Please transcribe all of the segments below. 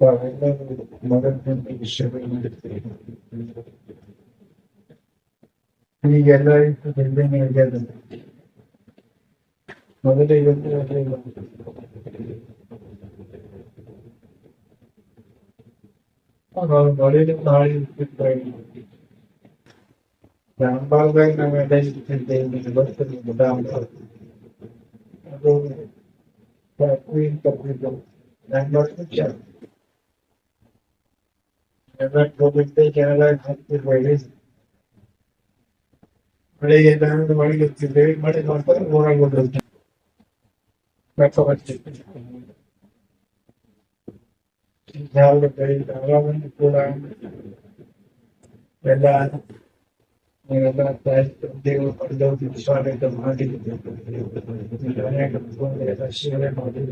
ತಾವೆಲ್ಲರೂ ಮಗನಿಗೆ ವಿಷಯಗಳು ಈಗೆಲ್ಲ ಇತ್ತು ಬೆಂಬೆನೆ ಆಗ್ಯದ ಮೊದಲೇ ಇವತ್ತು ಅದೇ Never go with the Kerala Bhakti Ladies. बड़े नाम बड़ी लगती है बड़े तौर पर मोरा बोल रहे हैं मैं समझ ध्यान में गई धारा में पूरा पहला मेरा प्राइस देव पर दो विश्वास है तो भागी जाने का फ़ोन ऐसा शेयर है बहुत ही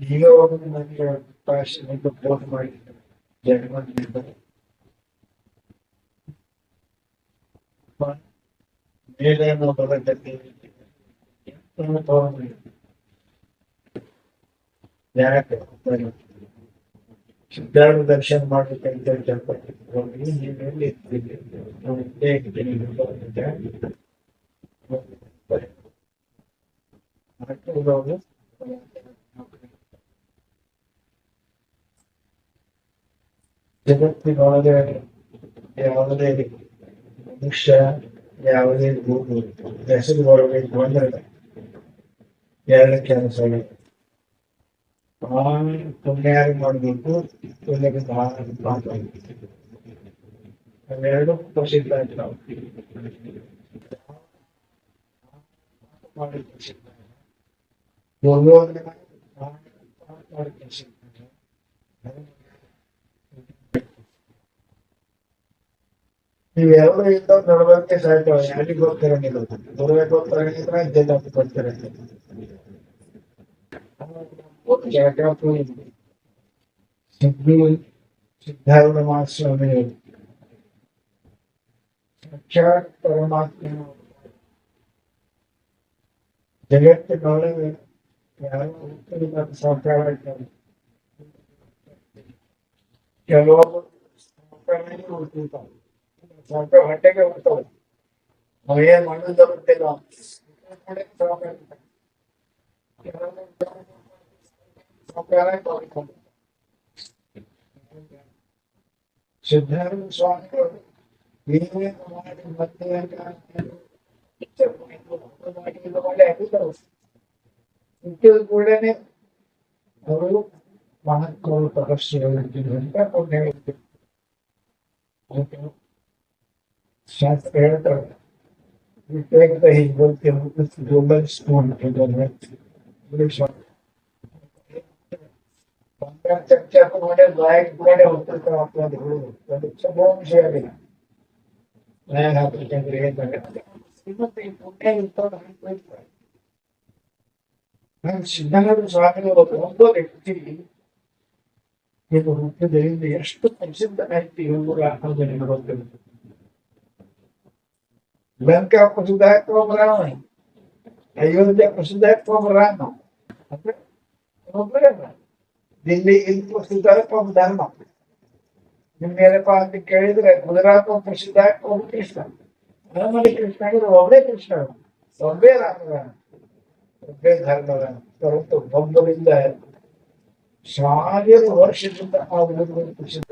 ಎಲ್ಲ ನೀವೆಲ್ಲ ದೇವರು ಪಡೆದವರು ಸ್ವಾಗತ ಮಾಡಿ ಅನೇಕ ಎಲ್ಲ ಸೇವೆ ಮಾಡಿ ಈಗ ಒಬ್ಬರು ನನಗೆ ಭಾಷೆ ಫೋನ್ ಮಾಡಿದ್ದಾರೆ ಜಗನ್ನಿಂದ ಮೇಲೆ ನಾವು ಬರಲಿದ್ದೇವೆ ಯಾಕೆ ಸಿದ್ಧಾರ್ಥ ದರ್ಶನ ಮಾಡ್ಬೇಕಂತ ಹೋಗಿ ನೀವು ಎಲ್ಲಿ ಇರ್ತೀರಿ ನಾವು ಇಲ್ಲೇ ಇರ್ತೀನಿ ಬಂದಿದ್ದೆ. ಅದಕ್ಕೆ ಹೋಗೋದು. ಜಗತ್ತಿನೊಳಗೆ ಯಾವುದೇ ಮನುಷ್ಯ ಯಾವುದೇ ಭೂಮಿ ಹೆಸರು ಬರಬೇಕು ಬಂದ್ರೆ ಎರಡು ಕೆಲಸ ಆ ಪುಣ್ಯ ಯಾರು ಮಾಡಬೇಕು ಪುಣ್ಯಕ್ಕೆ ಮಾಡಬೇಕು ಅವೆರಡು ಪ್ರಸಿದ್ಧ ಆಯ್ತು ನಾವು ಮಾಡಿ ಪ್ರಸಿದ್ಧ ನೀವೆಲ್ಲರೂ ಇಂದ ನಡವಳಿಕೆ ಸಾಯ್ತಾವ ಯಾರಿಗೆ ಗೊತ್ತಿರಂಗಿಲ್ಲ ದುರ್ಗ ಗೊತ್ತಿರಂಗಿದ್ರೆ ಇದ್ದೇ ತಪ್ಪು ಗೊತ್ತಿರಂಗಿಲ್ಲ ಸಿದ್ದು ಸಿದ್ಧಾರೂಢ ಮಹಾಸ್ವಾಮಿಯವರು ಸಾಕ್ಷಾತ್ ಪರಮಾತ್ಮ ಜಗತ್ತಿನೊಳಗೆ ಯಾವ ಉತ್ತಮ ಸಾಕಾರ ಇದ್ದಾರೆ ಕೆಲವೊಬ್ಬರು ಸಾಕಾರನೇ ಉಳ್ತಿರ್ತಾರೆ ಸ್ವಲ್ಪ ಹೊಟ್ಟೆಗೆ ಬರ್ತಾವೆ ನಾವು ಏನ್ ಮಾಡೋದ ಗೊತ್ತಿಲ್ಲ ಸಿದ್ಧಾರ್ಥ ಸ್ವಾಮಿಗಳು ನೀವೇ ಮಾಡಿ ಮತ್ತೆ ಒಳ್ಳೆ ಆಗಿದ್ದವು ಹುಟ್ಟಿದ ಕೂಡಲೇ ಅವರು ಮಹತ್ವಗಳು ತಪಸ್ಸುಗಳು ಅಂತ ಪುಣ್ಯ ಶಾಸ್ತ್ರ ಹೇಳ್ತಾರೆ You take the Hebrew with global spoon to the left. English one. ಚರ್ಚೆ ಮಾಡಿ ಬಾಯಿಗೆ ಕೂಡ ಹೋಗ್ತಿರ್ತಾವ ಮಕ್ಕಳು ಹುಡುಗರು ಅದು ತುಂಬಾ ವಿಷಯ ಆಗಿಲ್ಲ ನ್ಯಾಯ ಹಾಕ್ಬೇಕಂದ್ರೆ ಏನಾಗುತ್ತೆ ಇವತ್ತು ಈ ಪುಣ್ಯ ಇಂಥವ್ರು ಹಾಕ್ಬೇಕು ನಾನು ಸಿದ್ಧಾನಂದ ಸ್ವಾಮಿಗಳು ಒಬ್ಬ ವ್ಯಕ್ತಿ ಇದು ಹುಟ್ಟಿದ ಎಷ್ಟು ಪ್ರಸಿದ್ಧ ಆಯ್ತು ಇವರು ಹಾಕೋದು ನನಗೆ ಗೊತ್ತಿಲ್ಲ ಲಂಕಾ ಪ್ರಸಿದ್ಧಾತ್ಮ ರಾಮ ಅಯೋಧ್ಯ ಪ್ರಸಿದ್ಧಾತ್ಮ ರಾಮ ಅಂದ್ರೆ ಒಬ್ಬರೇ ಅಲ್ಲ. ದಿಲ್ಲಿ ಇಲ್ಲಿ ಪ್ರಸಿದ್ಧಾತ್ಮ ಧರ್ಮ ನಿಮ್ಮೇನಪ್ಪ ಅಂತ ಕೇಳಿದ್ರೆ ಗುಜರಾತ್ ಪ್ರಸಿದ್ಧಾತ್ಮ ಕೃಷ್ಣ ನಮ್ಮಲ್ಲಿ ಕೃಷ್ಣ ಆಗಿದ್ರೆ ಒಬ್ಬರೇ ಕೃಷ್ಣ ಒಬ್ಬೇ ರಾಮ ಒಬ್ಬೇ ಧರ್ಮದ ಹೊರತು ಒಬ್ಬರಿಂದ ಸಾವಿರ ವರ್ಷದಿಂದ ಆ ಊರುಗಳು ಪ್ರಸಿದ್ಧ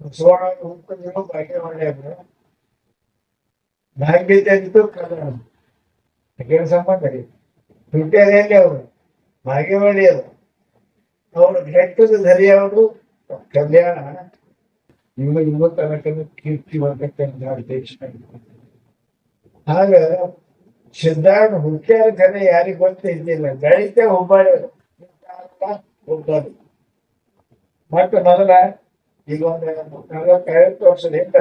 ಬಸವಣ್ಣ ಹುಟ್ಟಿದ್ರು ಭಾಗ್ಯ ಮಾಡ್ಯಾರ ಭಾಗ್ಯ ತೆಗೆದು ಕಲ್ಯಾಣ ಸಂಬಂಧ ರೀ ಹುಟ್ಟ್ಯಾರ ಎಲ್ಲಿ ಅವರು ಭಾಗ್ಯವಾಡಿ ಅದು ಅವರು ಬೆಟ್ಟದ ಧರಿಯವರು ಕಲ್ಯಾಣ ಇವ ಇವ ತನಕ ಕೀರ್ತಿವಂತ ದೇಶ ಆಗ ಸಿದ್ಧಾರ್ಥ ಹುಟ್ಟ್ಯಾರ ಕರೆ ಯಾರಿಗ್ ಗೊತ್ತಿದ್ದಿಲ್ಲ ಬೆಳಿಗ್ಗೆ ಹುಬ್ಬಳ್ಳಿ ಹುಬ್ಬಳ್ಳಿ ಮತ್ತೆ ಮೊದಲ ಈಗ ಒಂದು ನಲವತ್ತೈವತ್ತು ವರ್ಷದಿಂದ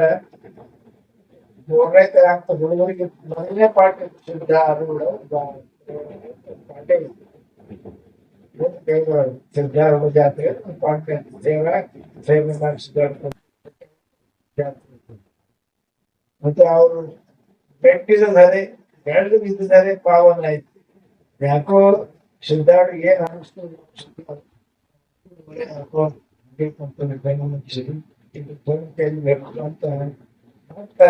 ಮೂರನೇ ತರಂತ ಹುಡುಗರಿಗೆ ಮೊದಲನೇ ಪಾಠ ಶುದ್ಧ ಅದು ಪಾಠ ಜಾತ್ರೆ ಪಾಠ ಸೇವೆ ಮಾಡಿ ಸಿದ್ಧಾರ್ಥ ಜಾತ್ರೆ ಮತ್ತೆ ಅವರು ಬೆಟ್ಟಿದ್ದಾರೆ ಬೆಳೆದು ಬಿದ್ದಿದ್ದಾರೆ ಪಾವನ ಆಯ್ತು. ಯಾಕೋ ಸಿದ್ಧಾರ್ಥ ಏನ್ ಅನಿಸ್ತು? ಯಾಕೋ ಬೇಕು ಅಂತ ಬೆನ್ನು ಮುಚ್ಚಿ ಇದು ಫೋನ್ ಕೈಲಿ ಬೇಕು ಅಂತ ಮತ್ತೆ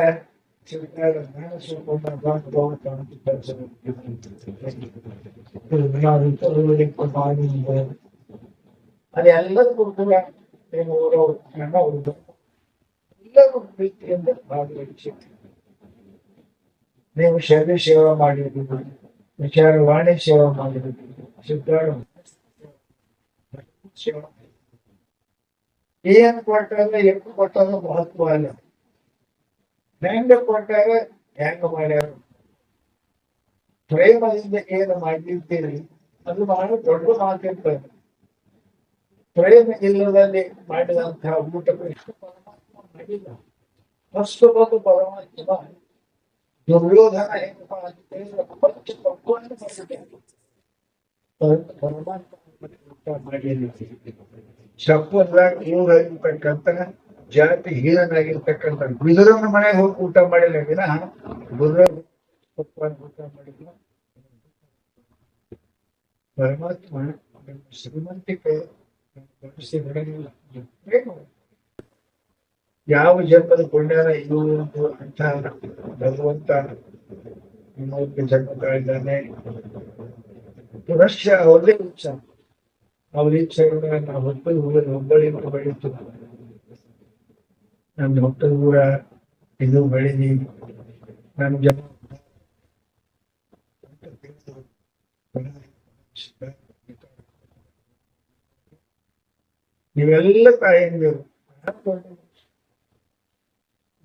ಸಿದ್ಧಾರ್ಥ ನಾನು ಸ್ವಲ್ಪ ಬಂದು ಹೋಗ್ತಾ ಅಂತ ಕೆಲಸ ಅದು ಎಲ್ಲದಕ್ಕೂ ಕೂಡ ಏನು ಊರವ್ರು ಅಣ್ಣ ಹುಡುಗ ಎಲ್ಲರೂ ಪ್ರೀತಿಯಿಂದ ಭಾಗವಹಿಸಿ ನೀವು ಶರೀರ ಸೇವೆ ಮಾಡಿರ್ಬೋದು ವಿಚಾರವಾಣಿ ಸೇವೆ ಮಾಡಿರ್ಬೋದು ಸಿದ್ಧಾರ್ಥ ಸೇವೆ ಏನ್ ಕೊಟ್ಟಾಗ ಎಷ್ಟು ಕೊಟ್ಟಾಗ ಮಹತ್ವ ಅಲ್ಲ ಹೆಂಗ ಕೊಟ್ಟಾಗ ಹೆಂಗ ಮಾಡ್ಯಾರ ಪ್ರೇಮದಿಂದ ಏನು ಮಾಡಿರ್ತೀರಿ ಅದು ಬಹಳ ದೊಡ್ಡ ಮಾತಿರ್ತದೆ. ಪ್ರೇಮ ಇಲ್ಲದಲ್ಲಿ ಮಾಡಿದಂತಹ ಊಟಕ್ಕೆ ಎಷ್ಟು ಪರಮಾತ್ಮ ಮಾಡಿಲ್ಲ. ಅಷ್ಟು ಬಂದು ಪರಮಾತ್ಮ ದುರ್ಯೋಧನ ಹೆಂಗಪ್ಪ ಅಂತಂದ್ರೆ ಪ್ರಪಂಚ ತಪ್ಪನ್ನು ಮಾಡಿದೆ ಶಪ್ಪದಾಗ ಇವ್ರಾಗಿರ್ತಕ್ಕಂಥ ಜಾತಿ ಹೀರನಾಗಿರ್ತಕ್ಕಂಥ ಗುಜರನ ಮನೆಗೆ ಹೋಗಿ ಊಟ ಮಾಡಿಲ್ಲ ದಿನ ಗುಜರ ಊಟ ಮಾಡಿಲ್ಲ ಪರಮಾತ್ಮ ಶ್ರೀಮಂತಿಕೆ? ಯಾವ ಜನ್ಮದ ಪುಣ್ಯನ ಇವರು ಅಂತ ಭಗವಂತ ಜನ್ಮ ತಾಳಿದ್ದಾನೆ ಪುನಶ್ಚ ಅವರೇ ಇಚ್ಛಾ ಅವ್ರ ಇಚ್ಛೆಗಳನ್ನ ನಾವು ಹೊತ್ತು ಊರ ಹುಬ್ಬಳ್ಳಿ ಬೆಳೀತು ನನ್ನ ಹೊಟ್ಟದ ಊರ ಇದು ಬೆಳೀನಿ ನನ್ನ ಜನ ನೀವೆಲ್ಲ ತಾಯಂದಿರು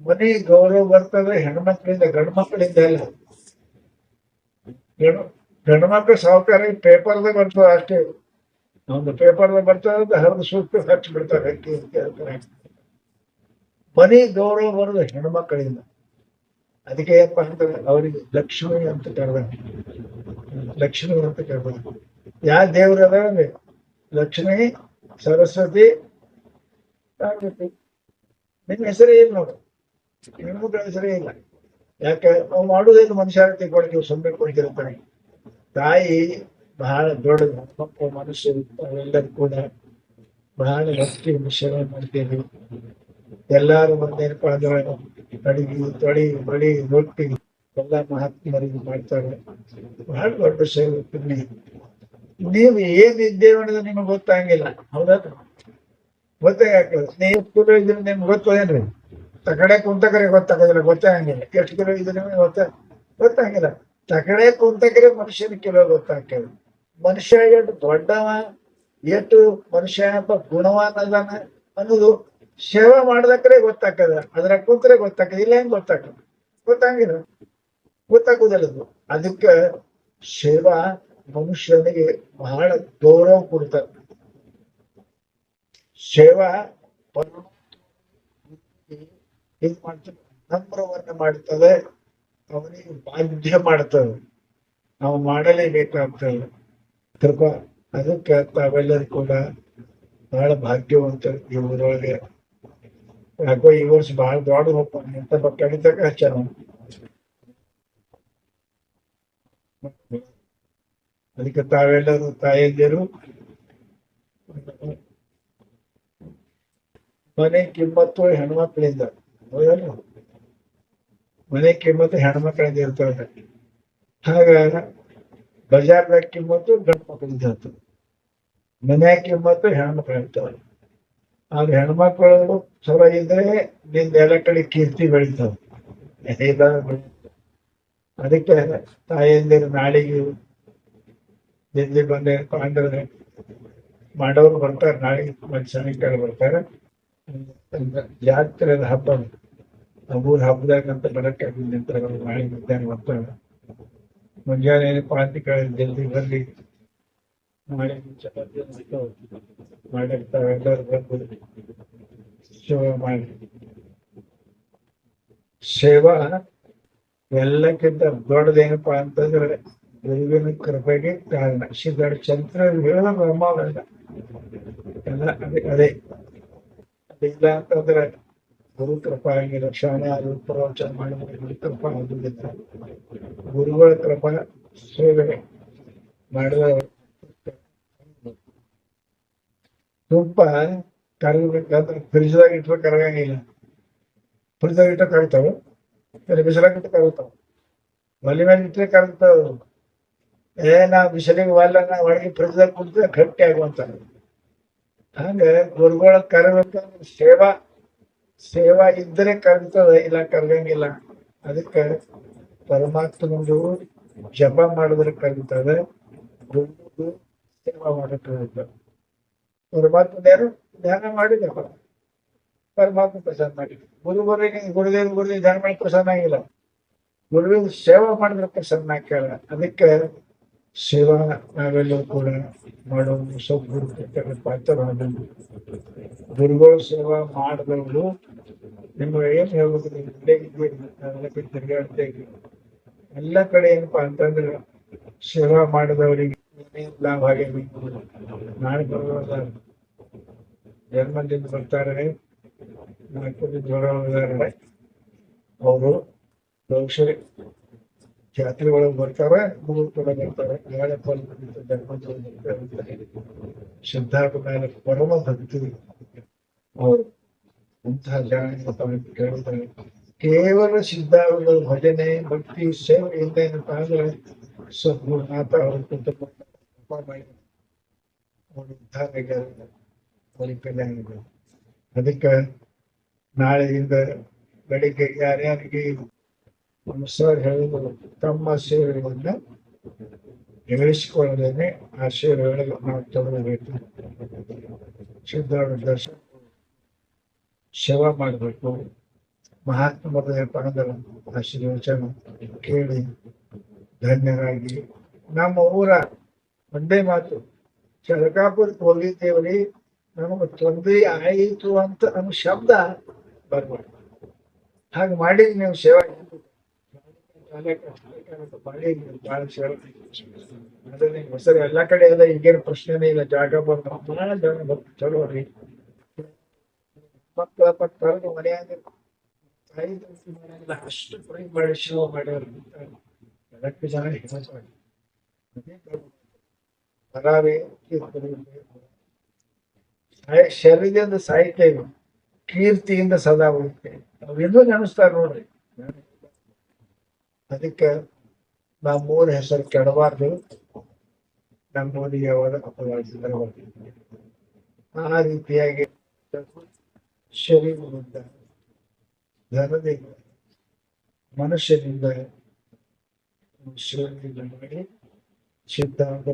ಮನೆ ಗೌರವ ಬರ್ತದೆ ಹೆಣ್ಮಕ್ಳಿಂದ ಗಂಡು ಮಕ್ಕಳಿಂದ ಅಲ್ಲ. ಗಂಡು ಮಕ್ಕಳು ಸಾವುಕಾರ ಪೇಪರ್ದಾಗ ಬರ್ತದೆ ಅಷ್ಟೇ. ಒಂದು ಪೇಪರ್ದಾಗ ಅಂತ ಹರಿದು ಸೂಕ್ತ ಹಚ್ಚಿ ಬಿಡ್ತಾರೆ ಅಕ್ಕಿ ಅಂತ ಹೇಳ್ತಾರೆ. ಮನೆ ಗೌರವ ಬರೋದು ಹೆಣ್ಮಕ್ಕಳಿಂದ ಅದಕ್ಕೆ ಏನಪ್ಪ ಅಂತಾರೆ ಅವರಿಗೆ ಲಕ್ಷ್ಮಿ ಅಂತ ಕರೆದ ಲಕ್ಷ್ಮಿ ಅಂತ ಕರೆದ ಯಾವ ದೇವ್ರ ಅದಾವೆ ಲಕ್ಷ್ಮಿ ಸರಸ್ವತಿ ನಿನ್ನ ಹೆಸರೇ ಇಲ್ಲ ನೋಡು. ಹೆಣ್ಮಕ್ಳ ಹೆಸರೇ ಇಲ್ಲ. ಯಾಕೆ ನಾವು ಮಾಡುವುದೇನು ಮನುಷ್ಯಾರತಿ ಕೊಡಿ ನೀವು ಸುಮ್ಮನೆ ಕೊಡ್ತಿರ್ತಾನೆ ತಾಯಿ ಬಹಳ ದೊಡ್ಡ ಮಕ್ಕಳು ಮನುಷ್ಯರು ಎಲ್ಲರೂ ಕೂಡ. ಬಹಳ ಭಕ್ತಿ ಸೇವೆ ಮಾಡ್ತೇವೆ. ಎಲ್ಲಾರು ಒಂದೇನು ಅಂದ್ರೆ ಅಡಿಗೆ, ತೊಡಿ ಬಳಿ ರೊಟ್ಟಿ ಎಲ್ಲ ಮಹಾತ್ಮರಿಗೆ ಮಾಡ್ತಾರೆ. ಬಹಳ ದೊಡ್ಡ ಸೇವೆ ಪುಣ್ಯ. ನೀವು ಏನಿದ್ದೇವೆ ಅನ್ನೋದು ನಿಮಗೆ ಗೊತ್ತಾಗಿಲ್ಲ. ಹೌದಾ? ಗೊತ್ತೇ ಆಗ್ತದೆ. ನೀವು ಕಿಲೋ ಇದ್ರೆ ನಿಮ್ಗೆ ಗೊತ್ತದೇನ್ರಿ? ತಕಡೆ ಕುಂತಕರೆ ಗೊತ್ತಾಗೋದಿಲ್ಲ ಗೊತ್ತಾಗಂಗಿಲ್ಲ ಎಷ್ಟು ಕಿಲೋ ಇದ್ರೆ ನಿಮಗೆ ಗೊತ್ತ ಗೊತ್ತಾಗಿಲ್ಲ. ತಕಡೆ ಕುಂತಕರೆ ಮನುಷ್ಯನ ಕಿಲೋ ಗೊತ್ತಾಗ್ತದೆ. ಮನುಷ್ಯ ಎಷ್ಟು ದೊಡ್ಡವ ಎಷ್ಟು ಮನುಷ್ಯ ಗುಣವಾನ ಅದಾನ ಅನ್ನೋದು ಸೇವೆ ಮಾಡ್ದಕ್ರೆ ಗೊತ್ತಾಗ್ತದ. ಅದ್ರ ಕೂತ್ರೆ ಗೊತ್ತಾಕದ ಇಲ್ಲ ಹೆಂಗ್ ಗೊತ್ತಾಗ್ತದೆ. ಗೊತ್ತಾಗಿಲ್ಲ. ಗೊತ್ತಾಗುದಿಲ್ಲ ಅದು. ಅದಕ್ಕೆ ಸೇವಾ ಮನುಷ್ಯನಿಗೆ ಬಹಳ ಗೌರವ ಕೊಡ್ತ ಸೇವಾ ಇದು ಮಾಡ್ತದೆ. ನಮ್ರವನ್ನ ಮಾಡ್ತದೆ. ಅವನಿಗೆ ಬಾಧ್ಯ ಮಾಡ್ತದೆ. ನಾವು ಮಾಡಲೇಬೇಕಾಗ್ತದೆ. ಕೃಪಾ ಅದಕ್ಕೆ ತಾವೆಲ್ಲರೂ ಕೂಡ ಬಹಳ ಭಾಗ್ಯವಂತ ಈ ಊರೊಳಗೆ ಯಾಕೋ ಈ ವರ್ಷ ಬಹಳ ದೊಡ್ಡ ರೂಪ, ಎಂತ ಕಡಿತಕ್ಕ ಹಚ್ಚಾರ ಅದಕ್ಕೆ ತಾವೆಲ್ಲರೂ ತಾಯಂದಿರು, ಮನೆ ಕಿಮ್ಮತ್ತು ಹೆಣ್ಮಕ್ಳಿಂದ, ಹೌದಲ್ಲ? ಮನೆ ಕಿಮ್ಮತ್ತು ಹೆಣ್ಮಕ್ಳಿಂದ ಇರ್ತದೆ. ಹಾಗ ಬಜಾರ್ದಾಗ ಕಿಮ್ಮತ್ತು, ಗಂಡು ಮಕ್ಕಳಿಂದ ಇರ್ತದೆ ಮನ್ಯಾಗ ಕಿಮ್ಮತ್ತು, ಹೆಣ್ಮಕ್ಳು ಇರ್ತವೆ ಆದ್ರೆ ಹೆಣ್ಮಕ್ಳು ಚಲೋ ಇದ್ರೆ ನಿಂದ ಎಲ್ಲ ಕಡೆ ಕೀರ್ತಿ ಬೆಳಿತಾವ. ಅದಕ್ಕೆ ತಾಯಿಯಂದಿರು ನಾಳೆಗೆ ನಿಂದಿ ಬಂದೆ ಅಂದ್ರೆ ಮಾಡೋರು ಬರ್ತಾರೆ, ನಾಳೆಗೆ ಸಾಯಂಕಾಲ ಬರ್ತಾರೆ. ಜಾತ್ರೆದ ಹಬ್ಬ. ಊರ ಹಬ್ಬದಾಗ ಬರಕ್ಕೆ ನಿಂತಾರೆ ಮಾಡಿ ಮಧ್ಯಾಹ್ನ ಹೊತ್ತು ಮುಂಜಾನೆ ಕಳೆ ಜಲ್ದಿ ಬರ್ಲಿ ಮಾಡಿ ಮಾಡಿರ್ತಾವೆ ಎಲ್ಲರೂ ಬಂದು ಸೇವೆ ಮಾಡಿ. ಸೇವಾ ಎಲ್ಲಕ್ಕಿಂತ ದೊಡ್ಡದೇನಪ್ಪ ಅಂತಂದ್ರೆ ಗುರುವಿನ ಕೃಪೆಗೆ ಕಾರಣ. ಸಿದ್ಧಾರ್ಥ ಚಂದ್ರ ಹೇಳೋದು ಎಲ್ಲ ಅದೇ ಅದೇ. ಅದಿಲ್ಲ ಅಂತಂದ್ರೆ ಗುರು ರಕ್ಷಣೆ ಅದು ಪ್ರವಚನ ಮಾಡಿದರೆ ಗುರುಕೃಪಾ ಗುರುಗಳ ಕೃಪಾ ಸೇವೆ ಮಾಡಿದ ತುಪ್ಪ ಕರಗಬೇಕಂದ್ರೆ ಫ್ರಿಜ್ದಾಗ ಇಟ್ಟರೆ ಕರಗಂಗಿಲ್ಲ. ಫ್ರಿಜ್ದಾಗ ಇಟ್ಟರೆ ಕರಗ್ತಾವ ಬಿಸಿಲಾಗ ಇಟ್ಟು ಕರಗ್ತಾವ. ಒಲೆ ಮೇಲೆ ಇಟ್ಟರೆ ಕರಗ್ತಾವ ಏ, ನಾ ಬಿಸಿಲಿಗೆ ಒಲ್ಲ ನಾ ಒಳಗೆ ಫ್ರಿಜ್ದಾಗ ಕುಡಿದ್ರೆ ಗಟ್ಟಿ ಆಗುವಂತ ಹಂಗ ಗುರುಗಳ ಕರಬೇಕಂದ್ರೆ ಸೇವಾ ಸೇವಾ ಇದ್ರೆ ಕರಗ್ತದ ಇಲ್ಲ ಕರಗಂಗಿಲ್ಲ ಅದಕ್ಕೆ ಪರಮಾತ್ಮನದು ಜಪ ಮಾಡಿದ್ರೆ ಕರಗ್ತದೆ ಗುರುದು ಸೇವಾ ಮಾಡಕ್ಕೆ ಕರಗ್ತದೆ ಪರಮಾತ್ಮನೇನು ಧ್ಯಾನ ಮಾಡಿದ ಪರಮಾತ್ಮ ಪ್ರಸಾದ ಮಾಡಿ. ಗುರುವರಿಗೆ, ಗುರುದೇವ್ ಗುರುದೇವ್ ಧ್ಯಾನ ಮಾಡಿ ಪ್ರಸನ್ನ ಆಗಿಲ್ಲ. ಗುರುವಿನ ಸೇವಾ ಮಾಡಿದ್ರೆ ಪ್ರಸನ್ನ ಕೇಳ ಅದಕ್ಕೆ ಸೇವಾ ನಾವೆಲ್ಲರೂ ಕೂಡ ಮಾಡೋದು ಸ್ವಲ್ಪ ಗುರು ಪಾತ್ರರಾದವು ಗುರುಗಳು ಸೇವಾ ಮಾಡಿದವರು ನಿಮ್ಗೆ ಏನ್ ಹೇಳ್ಬೇಕು ಇಲ್ಲೇ ತಿರ್ಗಾಡ್ತಾ ಇದ್ದೀವಿ. ಎಲ್ಲ ಕಡೆ ಏನಪ್ಪಾ ಅಂತಂದ್ರೆ ಸೇವಾ ಮಾಡಿದವರಿಗೆ ಲಾಭ ಆಗ್ಯಾವ ನಾಳೆ ಬರೋದ ಜನ್ಮದಿಂದ ಬರ್ತಾರೆ. ನಾಲ್ಕು ಜ್ವರ ಅವರು ಬಹುಶಃ ಜಾತ್ರೆ ಒಳಗೆ ಬರ್ತಾರೆ ಬರ್ತಾರೆ. ನಾಳೆ ಮೇಲೆ ಪರಮ ಭಕ್ತಿ ಅವರು ಇಂತಹ ಕೇವಲ ಸಿದ್ಧಾರ್ಥ ಭಜನೆ, ಭಕ್ತಿ ಸೇವೆಯಿಂದ ಏನಪ್ಪ ಅಂದ್ರೆ ಸದ್ಗುರುನಾಥ ಅವರು ಕುಟುಂಬ ಅವರು ಅದಕ್ಕೆ ನಾಳೆಯಿಂದ ಬೆಳಿಗ್ಗೆ ಯಾರ್ಯಾರಿಗೆ ಸರ್ ಹೇಳಿದ್ರು ತಮ್ಮ ಸೇವೆಗಳನ್ನ ಹೇಳಿಸಿಕೊಳ್ಳದೇನೆ ಆ ಸೇವೆಗಳಿಗೆ ನಾವು ತೊಡಗಬೇಕು. ಸಿದ್ಧಾರ್ಥ ದರ್ಶನ ಸೇವಾ ಮಾಡಬೇಕು. ಮಹಾತ್ಮರ ಪಣದ ಆಶೀರ್ವಚನ ಕೇಳಿ ಧನ್ಯರಾಗಿ. ನಮ್ಮ ಊರ ಒಂದೇ ಮಾತು, ಚರಕಾಪುರಕ್ಕೆ ಹೋಗಿದ್ದೇವ್ರಿ, ನಮಗೆ ತೊಂದರೆ ಆಯಿತು ಅಂತ ನಮ್ಗೆ ಶಬ್ದ ಬರ್ಬಾರ್ದು ಹಾಗೆ ಮಾಡಿ ನೀವು ಸೇವೆ ಮಾಡಿ ಭಾಳ ಸೇವೆ ಅದೇ ನಿಮ್ಗೆ ಸರಿ ಎಲ್ಲ ಕಡೆ ಎಲ್ಲಾ ಈಗೇನು ಪ್ರಶ್ನೆನೇ ಇಲ್ಲ ಜಾಗ ಬಂದು ಭಾಳ ಜನ ಬರ್ತಾರೆ. ಚಲೋ ರೀ ಮಕ್ಕಳ ಪಕ್ಕ ಮನೆಯಾಗ ಅಷ್ಟು ಪ್ರೈ ಮಾಡಿ ಶೋ ಮಾಡ್ಯಾರ ಅದಕ್ಕೆ ಜನ ಹಿಮ್ಮತ್ ಮಾಡಿ ಸಾಯ- ಶರೀರದಿಂದ ಸಾಹಿತ್ಯ ಕೀರ್ತಿಯಿಂದ ಸದಾ ಉಳಿತೇವೆ ಅವೆಲ್ಲೂ ನೆನೆಸ್ತಾರೆ ನೋಡ್ರಿ ಅದಕ್ಕೆ ನಮ್ಮೂರ ಹೆಸರು ಕೆಡಬಾರ್ದು. ನಮ್ಮೂರಿಗೆ ಅವರ ಅಪವಾದಿಸಿದರೆ ಆ ರೀತಿಯಾಗಿ ಶರೀರದಿಂದ ಧನದಿಂದ ಮನುಷ್ಯನಿಂದ ಶಿವನಿಂದ ಮಾಡಿ ಸಿದ್ಧಾಂತ